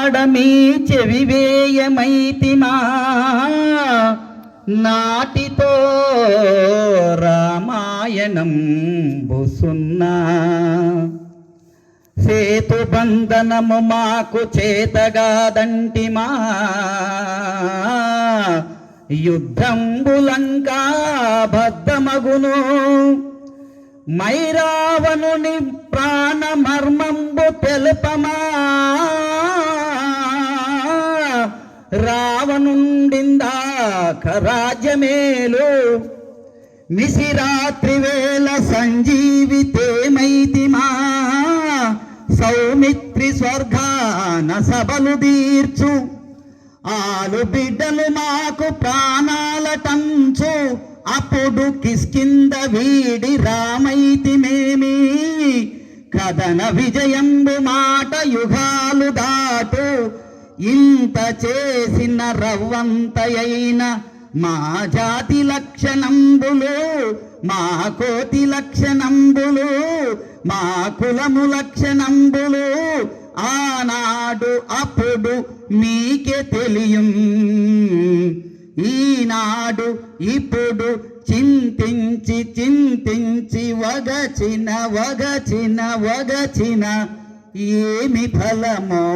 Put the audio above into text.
ఆడమీ చెవివేయమైతిమా నాటితో రామాయణం బుసున్నా. సేతు బంధనము మాకు చేతగాదంటిమా. యుద్ధంబులంకా బద్ధమగును మైరావనుని ప్రాణమర్మంబు తెలుపమా. రావణుండిందాక రాజ్యమేలు. మిసిరాత్రి వేళ సంజీవితేమైతిమా సౌమిత్రి స్వర్గాన సభలు తీర్చు. ఆలు బిడ్డలు మాకు ప్రాణాలటంచు అప్పుడు కిస్కింద వీడి రామైతిమేమి కథన విజయంబు మాట యుగాలు దాటు. ఇంత చేసిన రవ్వంతయైన మా జాతి లక్షణంబులు మా కోతి లక్షణంబులు మా కులము లక్షణంబులు ఆనాడు అప్పుడు మీకే తెలియం. ఈనాడు ఇప్పుడు చింతించి చింతించి వగచిన వగచిన వగచిన ఏమి ఫలమో